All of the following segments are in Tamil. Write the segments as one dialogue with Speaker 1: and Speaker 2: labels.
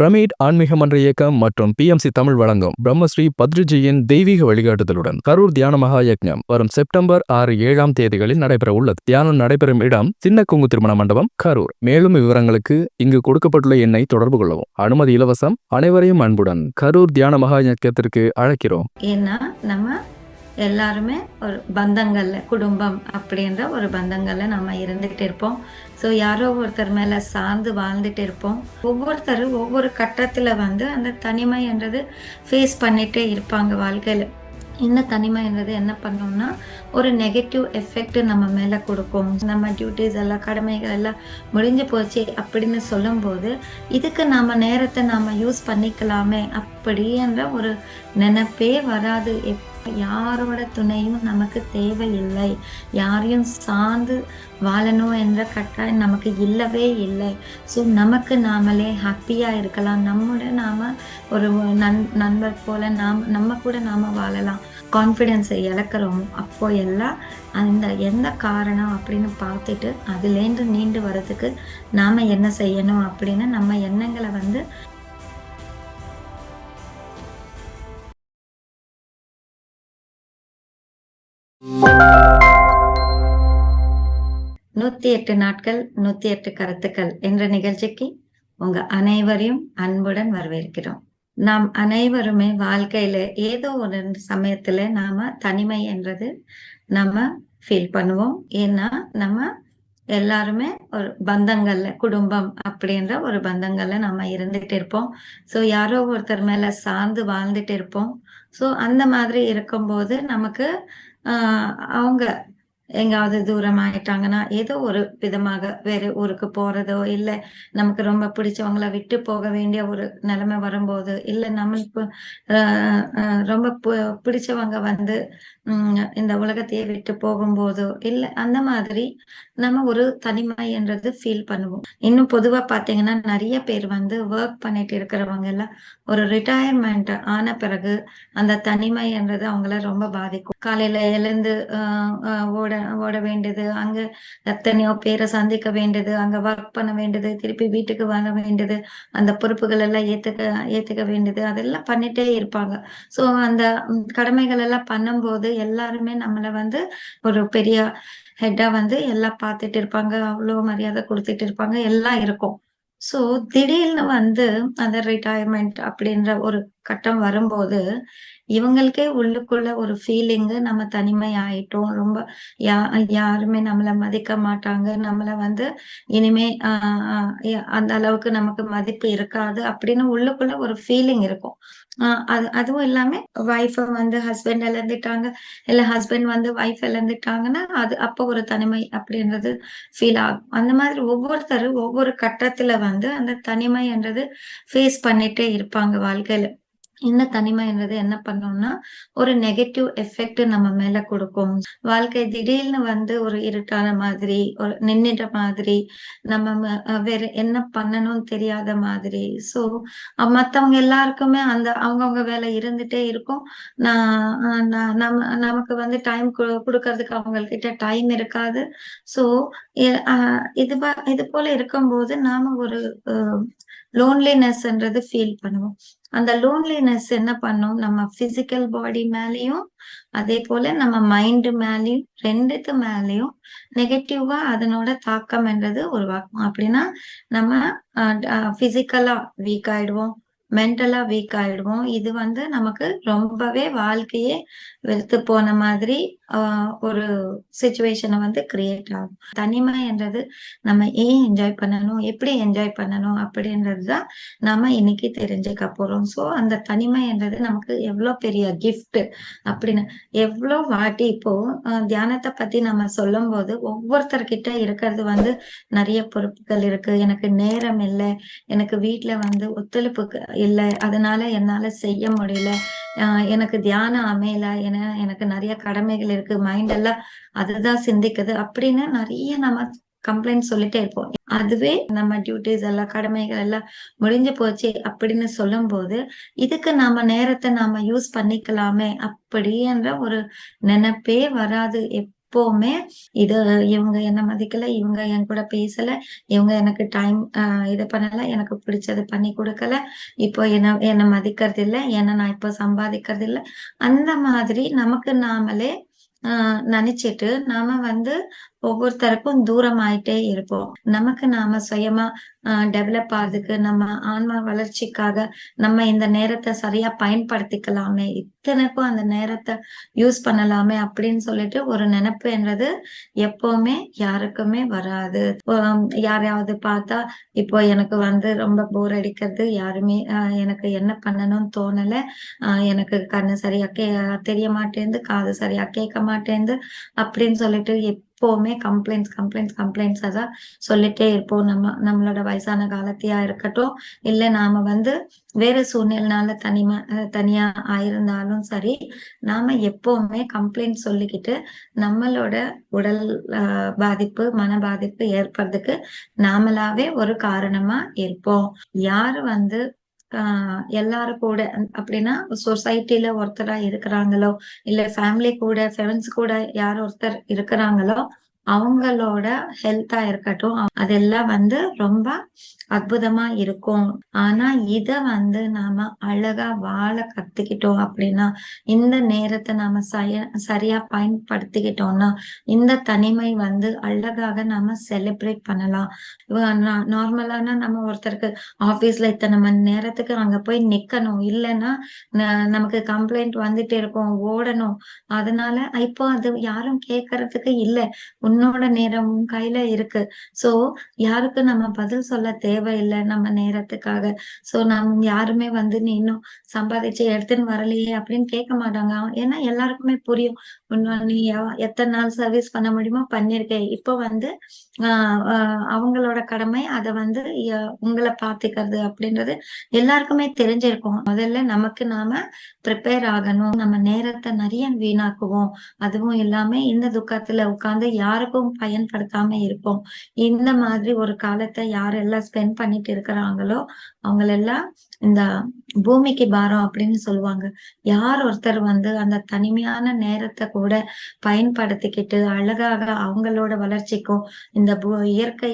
Speaker 1: பிரமிட் ஆன்மீக மன்ற இயக்கம் மற்றும் பிஎம்சி தமிழ் வழங்கும் பிரம்மஸ்ரீ பத்ரிஜியின் தெய்வீக வழிகாட்டுதலுடன் கரூர் தியான மகா யக்ஞம் வரும் செப்டம்பர் ஆறு ஏழாம் தேதிகளில் நடைபெற உள்ளது. தியானம் நடைபெறும் இடம் சின்ன குங்கு திருமண மண்டபம் கரூர். மேலும் விவரங்களுக்கு இங்கு கொடுக்கப்பட்டுள்ள எண்ணை தொடர்பு கொள்ளவும். அனுமதி இலவசம் அனைவரையும் அன்புடன் கரூர் தியான மகா யக்கத்திற்கு அழைக்கிறோம்.
Speaker 2: ஏன்னா நம்ம எல்லாருமே ஒரு பந்தங்கள்ல குடும்பம் அப்படின்ற ஒரு பந்தங்கள்ல நம்ம இருந்துகிட்டு இருப்போம். ஸோ யாரோ ஒருத்தர் மேலே சார்ந்து வாழ்ந்துட்டு இருப்போம். ஒவ்வொருத்தரும் ஒவ்வொரு கட்டத்தில் வந்து அந்த தனிமைன்றது ஃபேஸ் பண்ணிகிட்டே இருப்பாங்க வாழ்க்கையில். என்ன தனிமைன்றது என்ன பண்ணோம்னா ஒரு நெகட்டிவ் எஃபெக்ட் நம்ம மேலே கொடுக்கும். நம்ம டியூட்டிஸ் எல்லாம் கடமைகள் எல்லாம் முடிஞ்சு போச்சு அப்படின்னு சொல்லும்போது இதுக்கு நாம் நேரத்தை நாம் யூஸ் பண்ணிக்கலாமே அப்படின்ற ஒரு நினைப்பே வராது எப் யாரோட துணையும் நமக்கு தேவையில்லை. யாரையும் சார்ந்து வாழணும் என்ற கட்டாயம் நமக்கு இல்லவே இல்லை. ஸோ நமக்கு நாமளே ஹாப்பியாக இருக்கலாம். நம்மோட நாம் ஒரு நண் நண்பர் போல நாம் நம்ம கூட நாம் வாழலாம். கான்ஃபிடென்ஸை இழக்கிறோம். அப்போ எல்லாம் அந்த எந்த காரணம் அப்படின்னு பார்த்துட்டு அதுலேருந்து நீண்டு வர்றதுக்கு நாம் என்ன செய்யணும் அப்படின்னு நம்ம எண்ணங்களை வந்து நூத்தி எட்டு நாட்கள் நூத்தி எட்டு கருத்துக்கள் என்ற நிகழ்ச்சிக்கு உங்க அனைவரையும் அன்புடன் வரவேற்கிறோம். நாம் அனைவருமே வாழ்க்கையில ஏதோ ஒரு சமயத்துல நாம தனிமை என்றது நம்ம ஃபீல் பண்ணுவோம். ஏன்னா நம்ம எல்லாருமே ஒரு பந்தங்கள்ல குடும்பம் அப்படின்ற ஒரு பந்தங்கள்ல நம்ம இருந்துட்டு இருப்போம். ஸோ யாரோ ஒருத்தர் மேல சார்ந்து வாழ்ந்துட்டு இருப்போம். ஸோ அந்த மாதிரி இருக்கும்போது நமக்கு அவங்க எங்காவது தூரம் ஆயிட்டாங்கன்னா ஏதோ ஒரு விதமாக வேற ஊருக்கு போறதோ இல்ல நமக்கு ரொம்ப பிடிச்சவங்கள விட்டு போக வேண்டிய ஒரு நிலைமை வரும்போது இல்ல நம்மளுக்கு ரொம்ப பு- பிடிச்சவங்க வந்து இந்த உலகத்தையே விட்டு போகும்போதோ இல்ல அந்த மாதிரி நம்ம ஒரு தனிமை என்றது ஃபீல் பண்ணுவோம். இன்னும் பொதுவா பாத்தீங்கன்னா நிறைய பேர் வந்து ஒர்க் பண்ணிட்டு இருக்கிறவங்க எல்லாம் ஒரு ரிட்டையர்மெண்ட் ஆன பிறகு அந்த தனிமை என்றது அவங்கள ரொம்ப பாதிக்கும். காலையில எழுந்து ஓட ஓட வேண்டியது அங்க எத்தனையோ பேரை சந்திக்க வேண்டியது அங்க ஒர்க் பண்ண வேண்டியது திருப்பி வீட்டுக்கு வர வேண்டியது அந்த பொறுப்புகள் எல்லாம் ஏத்துக்க ஏத்துக்க வேண்டியது அதெல்லாம் பண்ணிட்டே இருப்பாங்க. சோ அந்த கடமைகள் எல்லாம் பண்ணும்போது எல்லாருமே நம்மள வந்து ஒரு பெரிய ஹெட்டா வந்து எல்லாம் பார்த்துட்டு இருப்பாங்க அவ்வளவு மரியாதை கொடுத்துட்டு இருப்பாங்க எல்லாம் இருக்கும். சோ திடீர்னு வந்து அந்த ரிட்டையர்மெண்ட் அப்படின்ற ஒரு கட்டம் வரும்போது இவங்களுக்கே உள்ளுக்குள்ள ஒரு ஃபீலிங்கு நம்ம தனிமை ஆயிட்டோம் ரொம்ப யா யாருமே நம்மள மதிக்க மாட்டாங்க. நம்மள வந்து இனிமே ஆஹ் அந்த அளவுக்கு நமக்கு மதிப்பு இருக்காது அப்படின்னு உள்ளுக்குள்ள ஒரு ஃபீலிங் இருக்கும். ஆஹ் அது அதுவும் இல்லாம ஒய்ஃப வந்து ஹஸ்பண்ட் இழந்துட்டாங்க. இல்ல ஹஸ்பண்ட் வந்து ஒய்ஃப் இழந்துட்டாங்கன்னா அது அப்போ ஒரு தனிமை அப்படின்றது ஃபீல் ஆகும். அந்த மாதிரி ஒவ்வொருத்தரும் ஒவ்வொரு கட்டத்துல வந்து அந்த தனிமைன்றது ஃபேஸ் பண்ணிட்டே இருப்பாங்க வாழ்க்கையில. இந்த தனிமைன்றது என்ன பண்ணோம்னா ஒரு நெகட்டிவ் எஃபெக்ட் நம்ம மேல கொடுக்கும். வாழ்க்கை திடீர்னு வந்து ஒரு இருட்டான மாதிரி ஒரு நின்னுட்ட மாதிரி நம்ம வேற என்ன பண்ணணும்னு தெரியாத மாதிரி. சோ மத்தவங்க எல்லாருக்குமே அந்த அவங்கவங்க வேலை இருந்துட்டே இருக்கும். நான் நம்ம நமக்கு வந்து டைம் கொடுக்கறதுக்கு அவங்க கிட்ட டைம் இருக்காது சோ இது இது போல இருக்கும்போது நாம ஒரு லோன்லினஸ்ன்றது ஃபீல் பண்ணுவோம். அந்த லோன்லினஸ் என்ன பண்ணும்? நம்ம பிசிக்கல் பாடி மேலயும் அதே போல நம்ம மைண்ட் மேலயும் ரெண்டுத்து மேலயும் நெகட்டிவா அதனோட தாக்கம் என்றது உருவாக்கும். அப்படின்னா நம்ம பிசிக்கலா வீக் ஆயிடுவோம். மென்டலா வீக் ஆயிடுவோம். இது வந்து நமக்கு ரொம்பவே வாழ்க்கையே வெறுத்து போன மாதிரி ஒரு சுச்சுவேஷனை வந்து கிரியேட் ஆகும். தனிமை என்றது நம்ம ஏன் என்ஜாய் பண்ணணும்? எப்படி என்ஜாய் பண்ணணும்? அப்படின்றது தான் நாம இன்னைக்கு தெரிஞ்சுக்க போறோம். ஸோ அந்த தனிமைன்றது நமக்கு எவ்வளோ பெரிய கிஃப்ட் அப்படின்னு எவ்வளோ வாட்டி இப்போ தியானத்தை பத்தி நம்ம சொல்லும் போது ஒவ்வொருத்தர்கிட்ட இருக்கிறது வந்து நிறைய பொறுப்புகள் இருக்கு. எனக்கு நேரம் இல்லை. எனக்கு வீட்டில் வந்து ஒத்துழைப்பு இல்லை அதனால என்னால செய்ய முடியல. எனக்கு தியானம் அமையல என எனக்கு நிறைய கடமைகள் இருக்கு மைண்ட் எல்லாம் அதுதான் சிந்திக்குது அப்படின்னு நிறைய நம்ம கம்ப்ளைண்ட் சொல்லிட்டே இருப்போம். அதுவே நம்ம டியூட்டிஸ் எல்லாம் கடமைகள் எல்லாம் முடிஞ்சு போச்சு அப்படின்னு சொல்லும்போது இதுக்கு நாம நேரத்தை நாம யூஸ் பண்ணிக்கலாமே அப்படின்ற ஒரு நினைப்பே வராது. எப் எப்பவுமே இது இவங்க என்ன மதிக்கல இவங்க என் கூட பேசல இவங்க எனக்கு டைம் இது பண்ணல எனக்கு பிடிச்சது பண்ணி கொடுக்கல. இப்போ என்ன என்ன மதிக்கிறது இல்ல என்ன நான் இப்போ சம்பாதிக்கிறது இல்லை அந்த மாதிரி நமக்கு நாமளே ஆஹ் நினைச்சிட்டு நாம வந்து ஒவ்வொருத்தருக்கும் தூரம் ஆயிட்டே இருப்போம். நமக்கு நாம சுயமா டெவலப் ஆகுதுக்கு நம்ம ஆன்ம வளர்ச்சிக்காக நம்ம இந்த நேரத்தை சரியா பயன்படுத்திக்கலாமே. இத்தனைக்கும் அந்த நேரத்தை யூஸ் பண்ணலாமே அப்படின்னு சொல்லிட்டு ஒரு நினைப்பு என்றது எப்பவுமே யாருக்குமே வராது. யாரையாவது பார்த்தா இப்போ எனக்கு வந்து ரொம்ப போர் அடிக்கிறது யாருமே எனக்கு என்ன பண்ணணும்னு தோணல. எனக்கு கண்ணு சரியா கே தெரிய மாட்டேந்து காது சரியா கேட்க மாட்டேந்து அப்படின்னு சொல்லிட்டு எப்பவுமே கம்ப்ளைண்ட்ஸ் கம்ப்ளைண்ட்ஸ் கம்ப்ளைண்ட்ஸ் அதான் சொல்லிட்டே இருப்போம். நம்ம நம்மளோட வயசான காலத்தையா இருக்கட்டும் இல்ல நாம வந்து வேற சூழ்நிலைனால தனிமா தனியா ஆயிருந்தாலும் சரி நாம எப்பவுமே கம்ப்ளைண்ட் சொல்லிக்கிட்டு நம்மளோட உடல் ஆஹ் பாதிப்பு மன பாதிப்பு ஏற்படுறதுக்கு நாமளாவே ஒரு காரணமா இருப்போம். யாரு வந்து ஆஹ் எல்லாரும் கூட அப்படின்னா சொசைட்டில ஒருத்தரா இருக்கிறாங்களோ இல்ல ஃபேமிலி கூட ஃப்ரெண்ட்ஸ் கூட யார் ஒருத்தர் இருக்கிறாங்களோ அவங்களோட ஹெல்த்தா இருக்கட்டும் அதெல்லாம் வந்து ரொம்ப அற்புதமா இருக்கும். ஆனா இத வந்து நாம அழகா வாழ கத்துக்கிட்டோம் அப்படின்னா இந்த நேரத்தை நாம சய சரியா பயன்படுத்திக்கிட்டோம்னா இந்த தனிமை வந்து அழகாக நாம செலிப்ரேட் பண்ணலாம். நார்மலான நம்ம ஒருத்தருக்கு ஆபீஸ்ல இத்தனை மணி நேரத்துக்கு அங்க போய் நிக்கணும். இல்லைன்னா நமக்கு கம்ப்ளைண்ட் வந்துட்டே இருக்கும். ஓடணும். அதனால இப்போ அது யாரும் கேட்கறதுக்கு இல்ல. உன்னோட நேரம் கையில இருக்கு. சோ யாருக்கும் நம்ம பதில் சொல்ல தேவையில்லை நம்ம நேரத்துக்காக. சோ நம் யாருமே வந்து நீ இன்னும் சம்பாதிச்சு எடுத்துன்னு வரலையே அப்படின்னு கேட்க மாட்டாங்க. ஏன்னா எல்லாருக்குமே புரியும். நீ எத்தனை நாள் சர்வீஸ் பண்ண முடியுமோ பண்ணிருக்கேன் இப்போ வந்து ஆஹ் அவங்களோட கடமை அதை வந்து உங்களை பாத்துக்கிறது அப்படின்றது எல்லாருக்குமே தெரிஞ்சிருக்கும். முதல்ல நமக்கு நாம ப்ரிப்பேர் ஆகணும். நம்ம நேரத்தை நிறைய வீணாக்குவோம். அதுவும் இல்லாம இந்த துக்கத்துல உட்கார்ந்து யாருக்கும் பயன்படுத்தாம இருப்போம். இந்த மாதிரி ஒரு காலத்தை யாரெல்லாம் ஸ்பெண்ட் பண்ணிட்டு இருக்கிறாங்களோ அவங்களெல்லாம் இந்த பூமிக்கு பாரம் அப்படின்னு சொல்லுவாங்க. யார் ஒருத்தர் வந்து அந்த தனிமையான நேரத்தை கூட பயன்படுத்திக்கிட்டு அழகாக அவங்களோட வளர்ச்சிக்கும் இந்த இயற்கை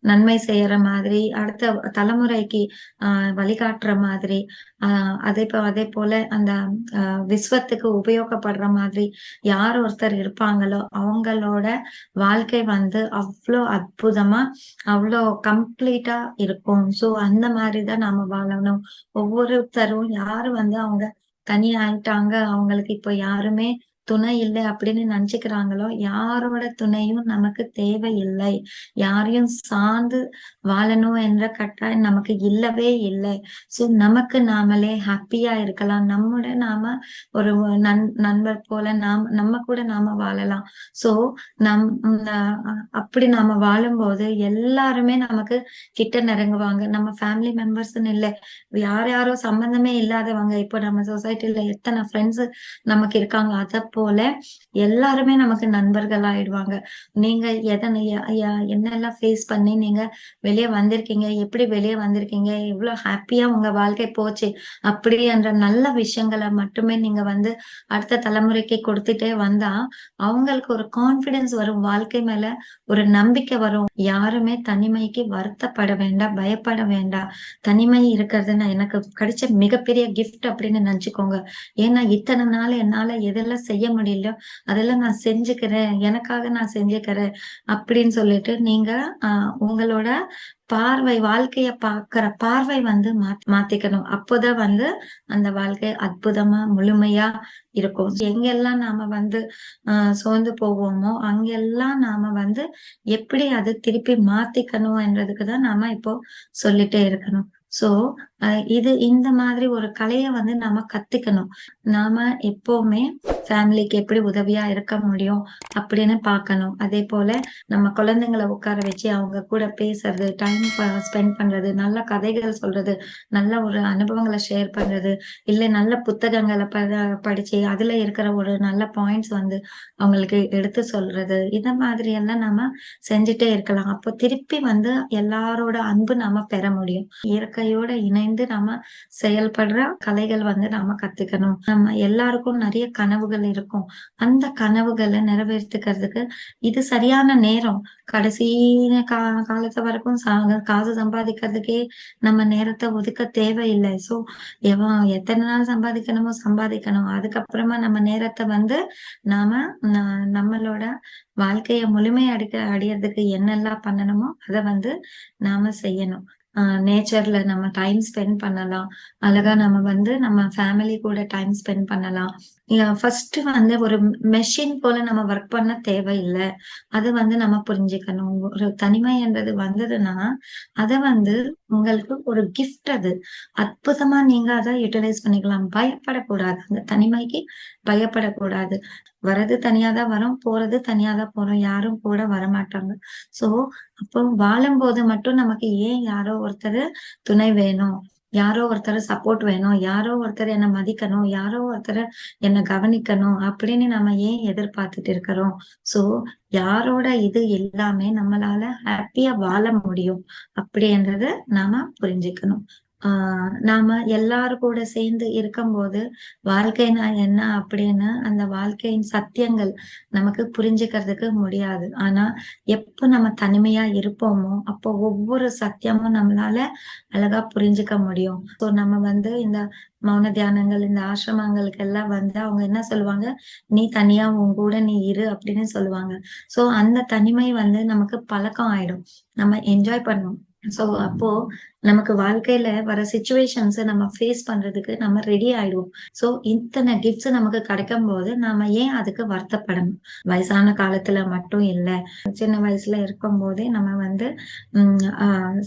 Speaker 2: நன்மை செய்யற மாதிரி அடுத்த தலைமுறைக்கு ஆஹ் வழிகாட்டுற மாதிரி ஆஹ் அதே அதே போல அந்த விஸ்வத்துக்கு உபயோகப்படுற மாதிரி யார் ஒருத்தர் இருப்பாங்களோ அவங்களோட வாழ்க்கை வந்து அவ்வளோ அற்புதமா அவ்வளோ கம்ப்ளீட்டா இருக்கும். சோ அந்த மாதிரிதான் நாம வாழணும். ஒவ்வொருத்தரும் யாரு வந்து அவங்க தனி ஆயிட்டாங்க அவங்களுக்கு இப்போ யாருமே துணை இல்லை அப்படின்னு நினைச்சுக்கிறாங்களோ யாரோட துணையும் நமக்கு தேவையில்லை. யாரையும் சார்ந்து வாழணும் என்ற கட்டாயம் நமக்கு இல்லவே இல்லை. சோ நமக்கு நாமளே ஹாப்பியா இருக்கலாம். நம்மோட நாம ஒரு நண் நண்பர் போல நாம் நம்ம கூட நாம வாழலாம். சோ நம் அப்படி நாம வாழும்போது எல்லாருமே நமக்கு கிட்ட நெருங்குவாங்க. நம்ம ஃபேமிலி மெம்பர்ஸ்ன்னு இல்லை. யார் யாரோ சம்பந்தமே இல்லாதவங்க. இப்போ நம்ம சொசைட்டில எத்தனை ஃப்ரெண்ட்ஸ் நமக்கு இருக்காங்க. அத போல எல்லாருமே நமக்கு நண்பர்கள் ஆயிடுவாங்க. நீங்க எதனை என்னெல்லாம் ஃபேஸ் பண்ணி நீங்க வெளி வெளியே வந்திருக்கீங்க? எப்படி வெளியே வந்திருக்கீங்க? எவ்வளவு ஹாப்பியா உங்க வாழ்க்கை போச்சு. அப்படி என்ற நல்ல விஷயங்களை மட்டுமே நீங்க வந்து அடுத்த தலைமுறைக்கு கொடுத்துட்டே வந்தா அவங்களுக்கு ஒரு கான்பிடன்ஸ் வரும். வாழ்க்கை மேல ஒரு நம்பிக்கை வரும். யாருமே தனிமைக்கு வருத்தப்பட வேண்டாம் பயப்பட வேண்டாம். தனிமை இருக்கிறது எனக்கு கிடைச்ச மிகப்பெரிய கிஃப்ட் அப்படின்னு நினைச்சுக்கோங்க. ஏன்னா இத்தனை நாள் என்னால எதெல்லாம் செய்ய முடியல அதெல்லாம் நான் செஞ்சுக்கிறேன். எனக்காக நான் செஞ்சுக்கிறேன் அப்படின்னு சொல்லிட்டு நீங்க உங்களோட பார்வை வாழ்க்கைய பாக்குற பார்வை வந்து மாத்திக்கணும். அப்போதான் வந்து அந்த வாழ்க்கை அற்புதமா முழுமையா இருக்கும். எங்கெல்லாம் நாம வந்து ஆஹ் சோர்ந்து போவோமோ அங்கெல்லாம் நாம வந்து எப்படி அது திருப்பி மாத்திக்கணும் என்றதுக்குதான் நாம இப்போ சொல்லிட்டே இருக்கணும். சோ இது இந்த மாதிரி ஒரு கலையை வந்து நாம கத்துக்கணும். நாம எப்பவுமே ஃபேமிலிக்கு எப்படி உதவியா இருக்க முடியும் அப்படின்னு பார்க்கணும். அதே போல நம்ம குழந்தைங்களை உட்கார வச்சு அவங்க கூட பேசுறது டைம் ஸ்பெண்ட் பண்றது நல்ல கதைகள் சொல்றது நல்ல ஒரு அனுபவங்களை ஷேர் பண்றது இல்ல நல்ல புத்தகங்களை படிச்சு அதுல இருக்கிற ஒரு நல்ல பாயிண்ட்ஸ் வந்து அவங்களுக்கு எடுத்து சொல்றது. இந்த மாதிரி எல்லாம் நம்ம செஞ்சுட்டே இருக்கலாம். அப்போ திருப்பி வந்து எல்லாரோட அன்பு நாம பெற முடியும். இயற்கையோட இணை இணைந்து நாம செயல்படுற கலைகள் வந்து நாம கத்துக்கணும். நம்ம எல்லாருக்கும் நிறைய கனவுகள் இருக்கும். அந்த கனவுகளை நிறைவேற்றுக்கிறதுக்கு இது சரியான நேரம். கடைசி கா காலத்து வரைக்கும் காசு சம்பாதிக்கிறதுக்கே நம்ம நேரத்தை ஒதுக்க தேவையில்லை. சோ எவன் எத்தனை நாள் சம்பாதிக்கணுமோ சம்பாதிக்கணும். அதுக்கப்புறமா நம்ம நேரத்தை வந்து நாம நம்மளோட வாழ்க்கைய முழுமை அடிக்க அடையறதுக்கு என்னெல்லாம் பண்ணணுமோ அதை வந்து நாம செய்யணும். நேச்சர்ல நம்ம டைம் ஸ்பெண்ட் பண்ணலாம். அழகா நம்ம வந்து நம்ம ஃபேமிலி கூட டைம் ஸ்பெண்ட் பண்ணலாம். ஃபர்ஸ்ட் வந்து ஒரு மெஷின் போல நம்ம ஒர்க் பண்ண தேவையில்லை. அது வந்து நம்ம புரிஞ்சுக்கணும். ஒரு தனிமைன்றது வந்ததுன்னா அத வந்து உங்களுக்கு ஒரு கிஃப்ட் அது. அற்புதமா நீங்க அதை யூட்டிலைஸ் பண்ணிக்கலாம். பயப்படக்கூடாது. அந்த தனிமைக்கு பயப்படக்கூடாது. வர்றது தனியாதான் வரும் போறது தனியா தான் போறோம். யாரும் கூட வரமாட்டாங்க. சோ அப்போ வாழும்போது மட்டும் நமக்கு ஏன் யாரோ ஒருத்தர் துணை வேணும். யாரோ ஒருத்தர் சப்போர்ட் வேணும். யாரோ ஒருத்தர் என்ன மதிக்கணும். யாரோ ஒருத்தர் என்ன கவனிக்கணும் அப்படின்னு நம்ம ஏன் எதிர்பார்த்துட்டு இருக்கிறோம்? சோ யாரோட இது எல்லாமே நம்மளால ஹாப்பியா வாழ முடியும் அப்படின்றத நாம புரிஞ்சுக்கணும். ஆஹ் நாம எல்லாரு கூட சேர்ந்து இருக்கும்போது வாழ்க்கைனா என்ன அப்படின்னு அந்த வாழ்க்கையின் சத்தியங்கள் நமக்கு புரிஞ்சுக்கிறதுக்கு முடியாது. ஆனா எப்ப நம்ம தனிமையா இருப்போமோ அப்போ ஒவ்வொரு சத்தியமும் நம்மளால அழகா புரிஞ்சுக்க முடியும். சோ நம்ம வந்து இந்த மௌன தியானங்கள் இந்த ஆசிரமங்களுக்கு எல்லாம் வந்து அவங்க என்ன சொல்லுவாங்க? நீ தனியா உன் கூட நீ இரு அப்படின்னு சொல்லுவாங்க. சோ அந்த தனிமை வந்து நமக்கு பழக்கம் ஆயிடும். நம்ம என்ஜாய் பண்ணுவோம் சோ அப்போ நமக்கு வாழ்க்கையில வர சுச்சுவேஷன்ஸ் நம்ம ஃபேஸ் பண்றதுக்கு நம்ம ரெடி ஆயிடுவோம். சோ இத்தனை கிஃப்ட்ஸ் நமக்கு கிடைக்கும் போது நாம ஏன் அதுக்கு வருத்தப்படணும்? வயசான காலத்துல மட்டும் இல்ல. சின்ன வயசுல இருக்கும் போதே நம்ம வந்து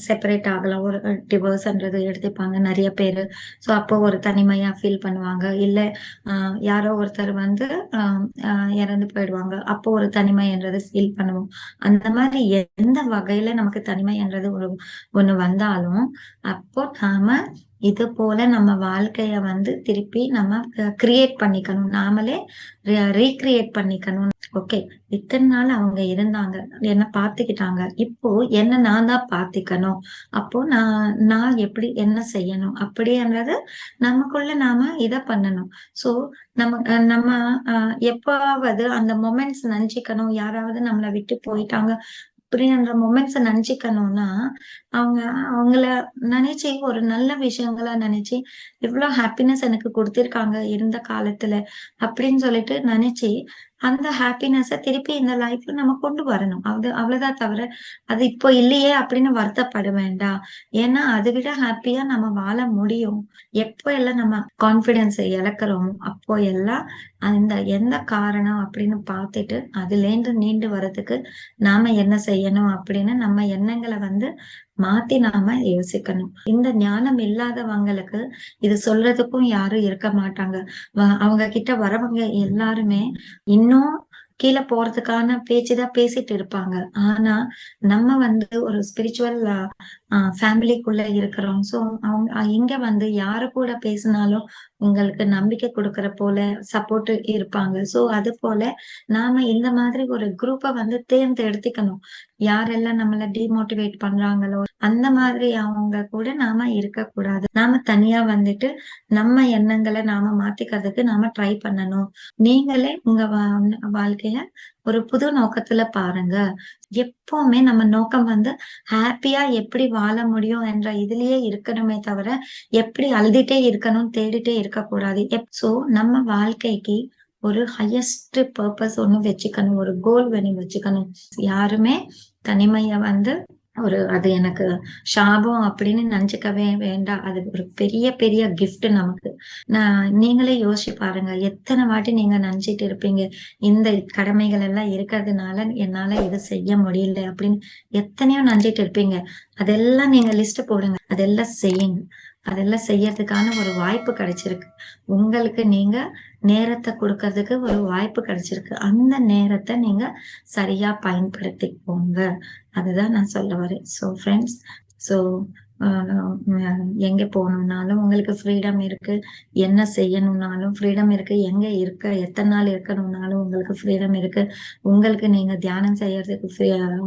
Speaker 2: செப்பரேட் ஆகலாம் ஒரு டிவோர்ஸ்ன்றது எடுத்துப்பாங்க நிறைய பேரு. சோ அப்போ ஒரு தனிமையா ஃபீல் பண்ணுவாங்க. இல்ல ஆஹ் யாரோ ஒருத்தர் வந்து ஆஹ் இறந்து போயிடுவாங்க. அப்போ ஒரு தனிமைன்றது ஃபீல் பண்ணுவோம். அந்த மாதிரி எந்த வகையில நமக்கு தனிமைன்றது ஒரு ஒண்ணு வந்தாலும் அப்போ நாம இது போல நம்ம வாழ்க்கைய வந்து திருப்பி நம்ம கிரியேட் பண்ணிக்கணும். நாமளே ரீக்ரியேட் பண்ணிக்கணும். ஓகே இத்தனை நாள் அவங்க இருந்தாங்க. என்ன பாத்துக்கிட்டாங்க. இப்போ என்ன நான் தான் பாத்துக்கணும். அப்போ நான் நான் எப்படி என்ன செய்யணும்? அப்படின்றது நமக்குள்ள நாம இத பண்ணணும். சோ நம்ம நம்ம அஹ் எப்பாவது அந்த மொமெண்ட்ஸ் நினைச்சுக்கணும். யாராவது நம்மளை விட்டு போயிட்டாங்க. அப்படின்ற மொமெண்ட்ஸ நினைச்சுக்கணும்னா அவங்க அவங்கள நினைச்சு ஒரு நல்ல விஷயங்களா நினைச்சு இவ்வளவு ஹாப்பினஸ் எனக்கு கொடுத்திருக்காங்க இருந்த காலத்துல அப்படின்னு சொல்லிட்டு நினைச்சு அந்த ஹாப்பினஸ திருப்பி இந்த லைஃப்ல நம்ம கொண்டு வரணும். அது அவ்வளவுதான் தவிர அது இப்போ இல்லையே அப்படின்னு வருத்தப்பட வேண்டாம். ஏன்னா அதை விட ஹாப்பியா நம்ம வாழ முடியும். எப்போ எல்லாம் நம்ம கான்பிடன்ஸை இழக்கிறோமோ அப்போ எல்லாம் அந்த எந்த காரணம் அப்படின்னு பார்த்துட்டு அதுல இருந்து நீண்டு வர்றதுக்கு நாம என்ன செய்யணும் அப்படின்னு நம்ம எண்ணங்களை வந்து மாத்தி நாம யோசிக்கணும். இந்த ஞானம் இல்லாதவங்களுக்கு இது சொல்றதுக்கும் யாரும் இருக்க மாட்டாங்க. அவங்க கிட்ட வரவங்க எல்லாருமே இன்னும் கீழே போறதுக்கான பேச்சுதான் பேசிட்டு இருப்பாங்க. ஆனா நம்ம வந்து ஒரு ஸ்பிரிச்சுவல் ஃபேமிலிக்குள்ள இருக்கிறோம். சோ அவங்க இங்க வந்து யாரு கூட பேசினாலும் உங்களுக்கு நம்பிக்கை கொடுக்கற போல சப்போர்ட் இருப்பாங்க. சோ அது போல நாம இந்த மாதிரி ஒரு குரூப்பை வந்து தேர்ந்தெடுத்துக்கணும். யாரெல்லாம் நம்மள டிமோட்டிவேட் பண்றாங்களோ அந்த மாதிரி அவங்க கூட நாம இருக்கக்கூடாது. நாம தனியா வந்துட்டு நம்ம எண்ணங்களை நாம மாத்திக்கிறதுக்கு நாம ட்ரை பண்ணணும். நீங்களே உங்க வா- வாழ்க்கைய ஒரு புது நோக்கத்துல பாருங்க. எப்பவுமே நம்ம நோக்கம் வந்து ஹாப்பியா எப்படி வாழ முடியும் என்ற இதுலயே இருக்கணுமே தவிர எப்படி அழுதுட்டே இருக்கணும் தேடிட்டே இருக்கக்கூடாது. சோ நம்ம வாழ்க்கைக்கு ஒரு ஹையஸ்ட் பர்பஸ் ஒண்ணு வச்சுக்கணும் ஒரு கோல் வேணும் வச்சுக்கணும். யாருமே தனிமைய வந்து ஒரு அது எனக்கு சாபம் அப்படின்னு நினைச்சுக்கவே வேண்டாம். அது ஒரு பெரிய பெரிய கிஃப்ட் நமக்கு. நான் நீங்களே யோசிச்சு பாருங்க. எத்தனை வாட்டி நீங்க நினைச்சிட்டு இருப்பீங்க இந்த கடமைகள் எல்லாம் இருக்கிறதுனால என்னால இது செய்ய முடியல அப்படின்னு. எத்தனையோ நினைச்சிட்டு இருப்பீங்க. அதெல்லாம் நீங்க லிஸ்ட் போடுங்க. அதெல்லாம் செய்யுங்க. அதெல்லாம் செய்யறதுக்கான ஒரு வாய்ப்பு கிடைச்சிருக்கு. உங்களுக்கு நீங்க நேரத்தை கொடுக்கறதுக்கு ஒரு வாய்ப்பு கிடைச்சிருக்கு. அந்த நேரத்தை நீங்க சரியா பயன்படுத்திக்கோங்க. அதுதான் நான் சொல்ல வரேன். ஸோ ஃப்ரெண்ட்ஸ் ஸோ எங்க போகணும்னாலும் உங்களுக்கு ஃப்ரீடம் இருக்கு. என்ன செய்யணும்னாலும் ஃப்ரீடம் இருக்கு. எங்க இருக்க எத்தனை நாள் இருக்கணும்னாலும் உங்களுக்கு ஃப்ரீடம் இருக்கு. உங்களுக்கு நீங்க தியானம் செய்யறதுக்கு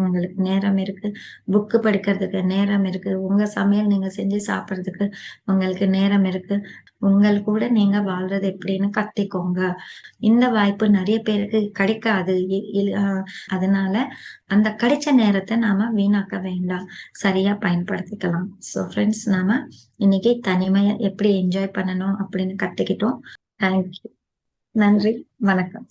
Speaker 2: உங்களுக்கு நேரம் இருக்கு. புக்கு படிக்கிறதுக்கு நேரம் இருக்கு. உங்க சமையல் நீங்க செஞ்சு சாப்பிட்றதுக்கு உங்களுக்கு நேரம் இருக்கு. உங்கள் கூட நீங்க வாழ்றது எப்படின்னு கத்திக்கோங்க. இந்த வாய்ப்பு நிறைய பேருக்கு கிடைக்காது. அதனால அந்த கிடைச்ச நேரத்தை நாம வீணாக்க வேண்டாம். சரியா பயன்படுத்திக்கலாம். ஸோ ஃப்ரெண்ட்ஸ் நாம இன்னைக்கு தனிமையை எப்படி என்ஜாய் பண்ணணும் அப்படின்னு கத்துக்கிட்டோம். தேங்க்யூ நன்றி. வணக்கம்.